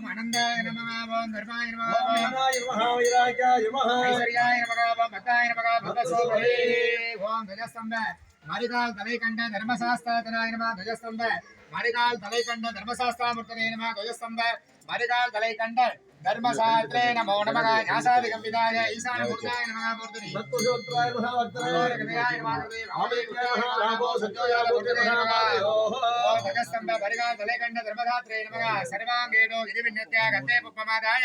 ஓம் அனந்தாய நமக ஓம் தர்மாய நமக ஓம் மகானாய நமஹ வைராக்கியாய நமஹ. ஐஸ்வர்யாய நமக ஓம் நமக துஜஸ்தம்ப. மரிகால் தலை கண்ட தர்மசாஸ்திரதனாய துஜஸ்தம்ப. மரிகால் தலை கண்ட தர்மசாஸ்திராமூர்த்தனே துஜஸ்தம்ப. மரிகால் தலை கண்ட நமக நமக நமக கிருதே ஆமேத்யாய நமஹ லாபோ சத்யோயால மூர்த்தனே நமஹ ஓம் துஜஸ்தம்ப நமக சர்வாங்கேனோ கிரிவிண்ணத்யா கத்தே புப்பமாதாய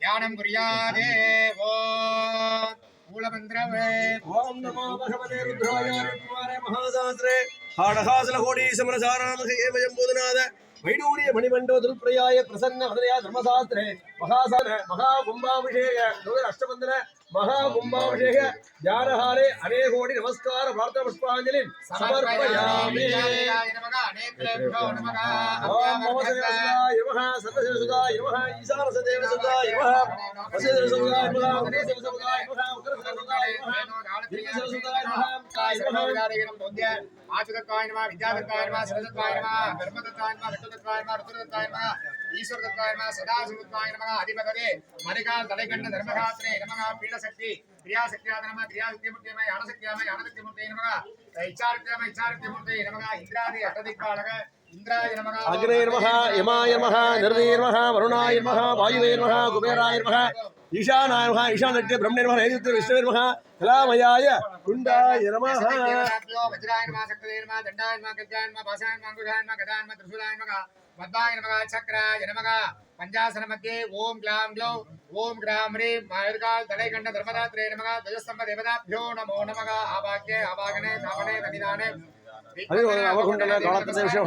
ஞானம் குறியாதே ஓம் மூலமந்திரவே ஓம் நமோ பகவதே ருத்ராய குமாரே மகாதாத்ரே ஹாடஹாசல கோடி சமரசாராமக வயம் பூதநாத வைடூரிய மணிமண்டோ துல்பிரயாய பிரசன்ன வதயா தர்மசாஸ்திரே மகாசான மகா கும்பாபிஷேக அஷ்டபந்தன மகா கும்பாபிஷேக தியானஹாரே அநே கோடி நமஸ்கார பிரார்த்தன புஷ்பாஞ்சலி சமர்ப்பயாமி ஓம் ஈசான உக்ரசேவசுதாய நமஹ மரிகால் தலைகண்ட தர்மகாத்திரே நமகா பீடசக்தி கிரியாசக்தியாக நம கிரியாசக்திமூர்த்தியமய அனசக்தியாமய அனசக்திமூர்த்தியை நமகா இச்சாரக்தியாம இச்சாரக்திமூர்த்தியை நமகா இந்திராதி அட்டதிக்காலக இந்திராய நமகா அக்னே நமஹ யமாய நமஹ நிர்வே நமஹ வருணாய நமஹ வாயுவே நமஹ குபேராய நமஹ ఈశానాయ నమ ఈశాన్ అంటే బ్రహ్మ నమ నైరుత్య విష్ణువే నమ కళామయాయ కుండాయ నమ వజ్రాయ నమ శక్తలే నమ దండాయ నమ గజాయ నమ పాశాయ నమ అంగుళాయ నమ గదాయ నమ త్రిశూలాయ నమ పద్మాయ నమ చక్రాయ నమ పంచాసన మధ్యే ఓం గ్లాం గ్లౌ ఓం గ్రాం హ్రీం మాయర్గాల్ తలైకండ ధర్మదాత్రే నమ ధ్వజస్తంభ దేవతాభ్యో నమో నమ ఆవాగ్యే ఆవాగనే ధావనే రవిదానే అవకుండన కాళపత విషయం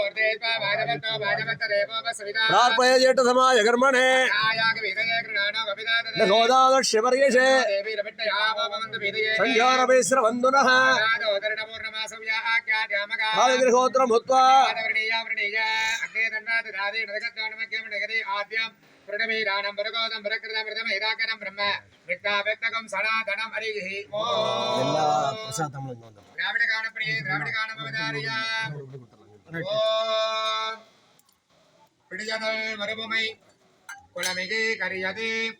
பிரார்ப்பய ஜேட்டசமாய கர்மணே ஹோதாதக்ஷ்யபர்யசே சஞ்சாரபேஸ்ரவந்துனः காலகிரகோத்திரம் ஹுத்வா பிரணமீராணம் பரகோதம் பரகிருதம் மிருதம் இதாக்கரம் பிரம்ம விக்தா வெக்தகம் சனாதனம் ஹரிஹி ஓம் திராவிட காணப்படியே திராவிட காணபவதாரியா ஓம். பிடியதல் மறுபுமை. குளமிகு கரியது.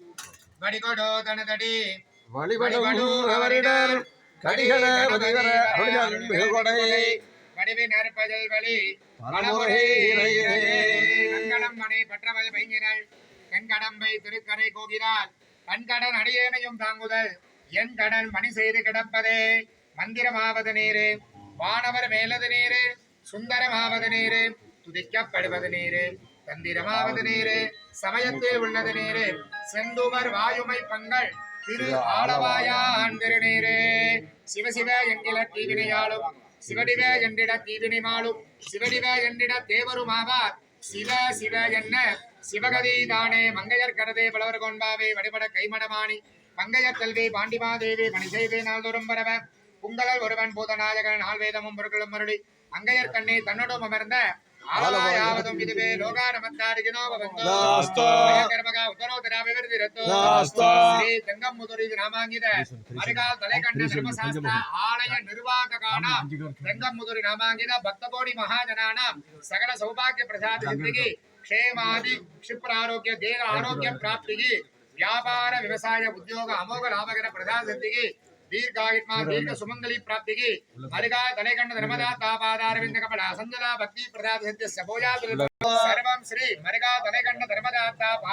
வடிகொடோ தனதடி. வழிபடும் அவரிடர் கடிகள வதிகர அருளிகள் மிகுகொடை வடிவி நற்பஜல் வழி. பலமுறை இறையே. கண்கடம் மணி பற்றவல் பைங்கினள் கண்கடம்பை திருக்கரை கோகிறாள். கண்கடன் அடியேனையும் தாங்குதல். என் கடல் மணி செய்து கிடப்பதே. மந்திரமாவது நீரு. வானவர் மேலது நீரு. சுந்தரமாவது நீரு துதிக்கப்படுவது நீரு தந்திரமாவது நீரு சமயத்தில் உள்ளது நீரு செந்துவர் வாயுமை பங்கள் திரு ஆளவாயான் திருநீரே சிவசிவ என்கிற தீவினையாளும் சிவடிவ என்றிட தீவினைமாளும் சிவடிவ என்றிட தேவருமாவார். சிவ சிவ என்ன சிவகதி தானே மங்கையர் கரதே பலவர் கொன்பாவே வடிபட கைமடமாணி மங்கையர் கல்வி பாண்டிமாதேவி மணி செய்தே நாள்தோறும் பரவ புங்கழல் ஒருவன் பூதநாயகன் ஆழ்வேதமும் பொருட்களும் மருளி அங்கையர் கண்ணே தன்னோடும் அமர்ந்த ஆலவாயாவதும் இதுவே லோகாரமத்தாரிகினோ பவந்தோ நாஸ்தோ. கர்மகா உத்தரோதரா விவருதிரத்தோ நாஸ்தோ. ஸ்ரீ தெங்கம்முதுரி நாமாங்கித. மறுகால் தலைகண்ட தர்மசாஸ்திர ஆலய நிர்வாககானாம் தெங்கம்முதுரி நாமாங்கித. பக்தகோடி மகாஜனானாம் சகல சௌபாகிய பிரசாத சித்திகி. க்ஷேமாதி க்ஷிப்ராரோக்கிய தேக ஆரோக்கிய பிராப்திகி. வியாபார விவசாய உத்தியோக அமோக லாபகர பிரசாத சித்திகி. దీర్ఘాయుష్మా ప్రాప్తికి మరిగా ధనకండ నర్మదా తాపాదారవింద కపడ సంజలా భక్తి ప్రదాతి సత్య సర్వం శ్రీ మరిగా ధనకండ నర్మదా తాపా